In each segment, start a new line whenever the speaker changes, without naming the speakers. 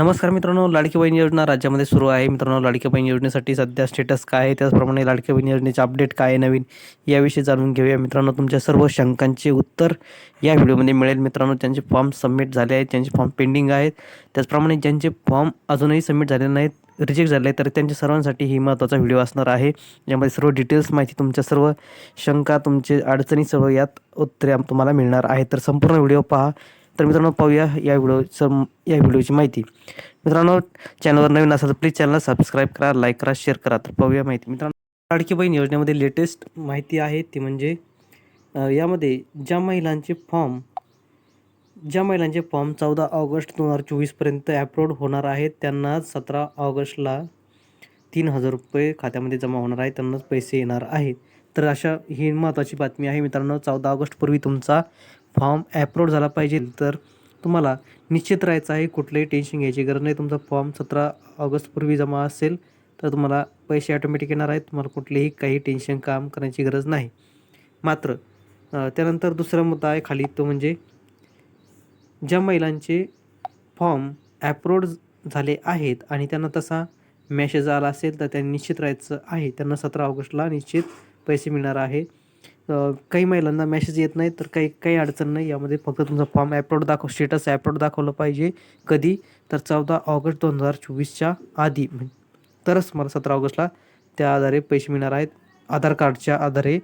नमस्कार मित्रांनो लाडकी बहीण योजना राज्यामध्ये सुरू आहे. मित्रांनो लाडकी बहीण योजनेसाठी सध्या स्टेटस काय आहे? त्याचप्रमाणे लाडकी बहीण योजनेचे अपडेट काय आहे नवीन याविषयी जाणून घेऊया. मित्रांनो तुमच्या सर्व शंकांचे उत्तर या व्हिडिओमध्ये मिळेल. मित्रांनो ज्यांचे फॉर्म सबमिट झाले आहेत ज्यांचे फॉर्म पेंडिंग आहेत. त्याचप्रमाणे ज्यांचे फॉर्म अजूनही सबमिट झाले नाहीत रिजेक्ट झाले तर त्यांच्या सर्वांसाठी ही महत्त्वाचा व्हिडिओ असणार आहे. ज्यामध्ये सर्व डिटेल्स माहिती तुमच्या सर्व शंका तुमचे अडचणी सर्व यात उत्तरे तुम्हाला मिळणार आहे तर संपूर्ण व्हिडिओ पहा. तर मित्रांनो पाहूया या व्हिडिओ सम या व्हिडिओची माहिती. मित्रांनो चॅनलवर नवीन असाल तर प्लीज चॅनलला सबस्क्राईब करा लाईक करा शेअर करा. तर पाहूया माहिती. मित्रांनो लाडकी बहीण योजनेमध्ये लेटेस्ट माहिती आहे ती म्हणजे यामध्ये ज्या महिलांचे फॉर्म ज्या महिलांचे फॉर्म चौदा ऑगस्ट दोन हजार चोवीसपर्यंत ॲप्रूव्ड होणार आहेत त्यांना सतरा ऑगस्टला तीन हजार रुपये खात्यामध्ये जमा होणार आहे त्यांनाच पैसे येणार आहेत तर अशा ही महत्त्वाची बातमी आहे मित्रांनो चौदा ऑगस्टपूर्वी तुमचा फॉर्म ॲप्रूव्ड झाला पाहिजे तर तुम्हाला निश्चित राहायचं आहे कुठलंही टेन्शन घ्यायची गरज नाही. तुमचा फॉर्म सतरा ऑगस्टपूर्वी जमा असेल तर तुम्हाला पैसे ऑटोमॅटिक येणार आहेत. तुम्हाला कुठलेही काही टेन्शन काम करण्याची गरज नाही. मात्र त्यानंतर दुसरा मुद्दा आहे खाली तो म्हणजे ज्या महिलांचे फॉर्म ॲप्रूव्ड झाले आहेत आणि त्यांना तसा मेसेज आला असेल तर त्यांनी निश्चित राहायचं आहे. त्यांना सतरा ऑगस्टला निश्चित पैसे मिळणार आहे. काही महिलांना मेसेज येत नाही तर काही काही अडचण नाही. यामध्ये फक्त तुमचा फॉर्म ॲपलोड दाखव स्टेटस ॲपलोड दाखवलं पाहिजे कधी? तर चौदा ऑगस्ट दोन हजार चोवीसच्या आधी. तरच मला सतरा ऑगस्टला त्या आधारे पैसे मिळणार आहेत. आधार कार्डच्या आधारे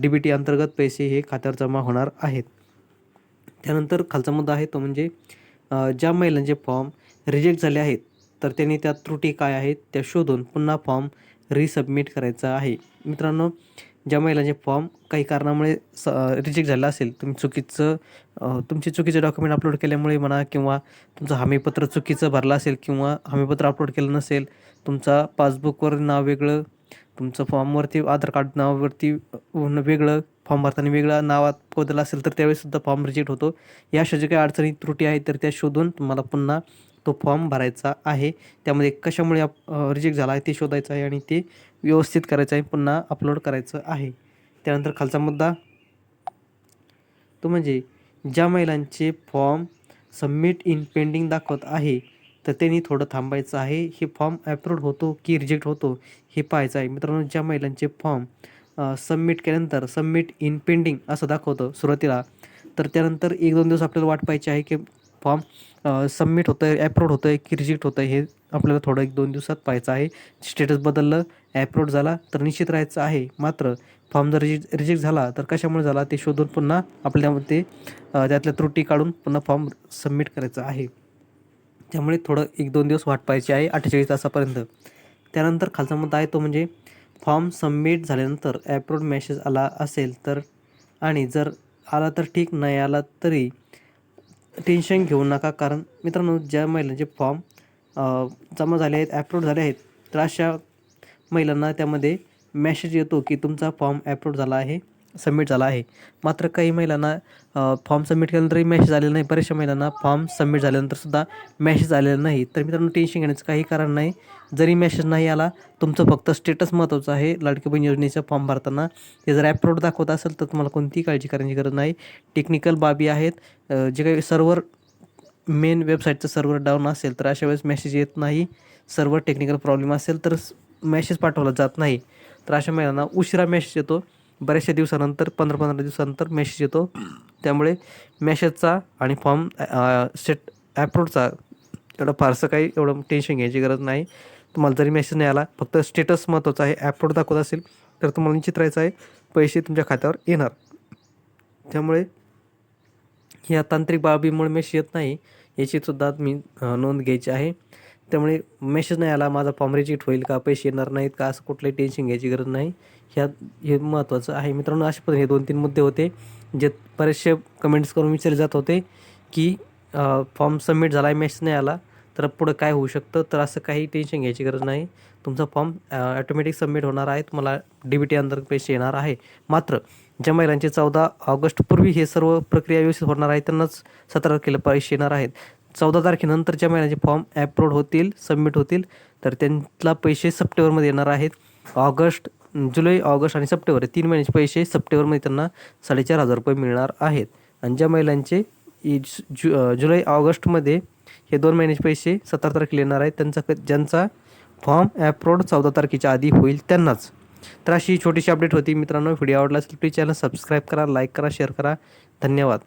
डी बी टी अंतर्गत पैसे हे खात्यावर जमा होणार आहेत. त्यानंतर खालचा मुद्दा आहे तो म्हणजे ज्या महिलांचे फॉर्म रिजेक्ट झाले आहेत तर त्यांनी त्या त्रुटी काय आहेत त्या शोधून पुन्हा फॉर्म रिसबमिट करायचा आहे. मित्रांनो ज्या महिलांचे फॉर्म काही कारणामुळे स रिजेक्ट झाला असेल तुम्ही चुकीचं तुमचे चुकीचे डॉक्युमेंट अपलोड केल्यामुळे म्हणा किंवा तुमचं हमीपत्र चुकीचं भरलं असेल किंवा हमीपत्र अपलोड केलं नसेल तुमचा पासबुकवर नाव वेगळं तुमचं फॉर्मवरती आधार कार्ड नावावरती वेगळं फॉर्म भरताना वेगळा नावात बदल असेल तर त्यावेळीसुद्धा फॉर्म रिजेक्ट होतो. या अशा जे काही अडचणी त्रुटी आहेत तर त्या शोधून तुम्हाला पुन्हा तो फॉर्म भरायचा आहे. त्यामध्ये कशामुळे रिजेक्ट झाला आहे ते शोधायचं आहे आणि ते व्यवस्थित करायचं आहे. पुन्हा अपलोड करायचं आहे. त्यानंतर खालचा मुद्दा. तो म्हणजे ज्या महिलांचे फॉर्म सबमिट इन पेंडिंग दाखवत आहे तर त्यांनी थोडं थांबायचं आहे. हे फॉर्म ॲप्रूव्ड होतो की रिजेक्ट होतो हे पाहायचं आहे. मित्रांनो ज्या महिलांचे फॉर्म सबमिट केल्यानंतर सबमिट इन पेंडिंग असं दाखवतं सुरुवातीला तर त्यानंतर एक दोन दिवस आपल्याला वाट पाहायची आहे की फॉर्म सबमिट होतं आहे ॲप्रोड होतं आहे की रिजेक्ट होतं आहे हे आपल्याला थोडं एक दोन दिवसात पाहायचं आहे. स्टेटस बदललं ॲप्रोड झाला तर निश्चित राहायचं आहे. मात्र फॉर्म जर रिजेक्ट रिजेक्ट झाला तर कशामुळे झाला ते शोधून पुन्हा आपल्यामध्ये त्यातल्या त्रुटी काढून पुन्हा फॉर्म सबमिट करायचा आहे. त्यामुळे थोडं एक दोन दिवस वाट पाहायची आहे अठ्ठेचाळीस तासापर्यंत. त्यानंतर खालचा मुद्दा आहे तो म्हणजे फॉर्म सबमिट झाल्यानंतर ॲप्रोड मेसेज आला असेल तर आणि जर आला तर ठीक नाही आला तरी टेन्शन घेऊ नका कारण मित्रांनो ज्या महिलांचे फॉर्म जमा झाले आहेत ॲपलोड झाले आहेत तर अशा महिलांना त्यामध्ये मेसेज येतो की तुमचा फॉर्म ॲपलोड झाला आहे. सबमिट झाला आहे. मात्र काही महिलांना फॉर्म सबमिट केल्यानंतरही मेसेज आलेला नाही. बऱ्याचशा महिलांना फॉर्म सबमिट झाल्यानंतरसुद्धा मेसेज आलेला नाही. तर मित्रांनो टेन्शन घेण्याचं काही कारण नाही. जरी मेसेज नाही आला तुमचं फक्त स्टेटस महत्त्वाचं आहे. लाडकी बहीण योजनेचा फॉर्म भरताना. ते जर ॲप्रूव्ड दाखवत असेल तर तुम्हाला कोणतीही काळजी करण्याची गरज नाही. टेक्निकल बाबी आहेत. जे काही सर्व्हर मेन वेबसाईटचं सर्व्हर डाऊन असेल तर अशा वेळेस मेसेज येत नाही. सर्व्हर टेक्निकल प्रॉब्लेम असेल तर मेसेज पाठवला जात नाही. तर अशा महिलांना उशिरा मेसेज येतो. बऱ्याचशा दिवसानंतर पंधरा पंधरा दिवसानंतर मेसेज येतो. त्यामुळे मेसेजचा आणि फॉर्म स्टेट ॲप्रूव्डचा एवढं फारसं काही एवढं टेन्शन घ्यायची गरज नाही. तुम्हाला जरी मेसेज नाही आला फक्त स्टेटस महत्त्वाचा आहे. ॲप्रूव्ड दाखवत असेल तर तुम्हाला निश्चित राहायचं आहे. पैसे तुमच्या खात्यावर येणार. त्यामुळे या तांत्रिक बाबीमुळे मेसेज येत नाही याचीसुद्धा मी नोंद घ्यायची आहे. त्यामुळे मेसेज नाही आला माझा फॉर्म रिजेक्ट होईल का पैसे येणार नाहीत का असं कुठलंही टेन्शन घ्यायची गरज नाही. ह्या हे महत्त्वाचं आहे. मित्रांनो अशा पद्धतीने हे दोन तीन मुद्दे होते जे बरेचसे कमेंट्स करून विचारले जात होते की फॉर्म सबमिट झाला आहे मेसेज नाही आला तर पुढं काय होऊ शकतं? तर असं काही टेन्शन घ्यायची गरज नाही. तुमचा फॉर्म ॲटोमॅटिक सबमिट होणार आहे. तुम्हाला डी बी टी अंतर्गत पैसे येणार आहे. मात्र ज्या महिलांचे चौदा ऑगस्टपूर्वी हे सर्व प्रक्रिया व्यवस्थित होणार आहे त्यांनाच सतरा तारखेला पैसे येणार आहेत. चौदा तारखेनंतरच्या महिन्याचे फॉर्म ॲप्रूव्ड होतील सबमिट होतील. तर त्यांना पैसे सप्टेंबरमध्ये येणार आहेत. ऑगस्ट जुलै ऑगस्ट आणि सप्टेंबर हे तीन महिन्याचे पैसे सप्टेंबरमध्ये त्यांना साडेचार हजार रुपये मिळणार आहेत. आणि ज्या महिलांचे जु जुलै ऑगस्टमध्ये हे दोन महिन्याचे पैसे सतरा तारखेला येणार आहेत. त्यांचा क ज्यांचा फॉर्म ॲप्रोड चौदा तारखेच्या आधी होईल त्यांनाच. तर अशी छोटीशी अपडेट होती. मित्रांनो व्हिडिओ आवडला असेल प्लीज चॅनल सबस्क्राईब करा लाईक करा शेअर करा. धन्यवाद.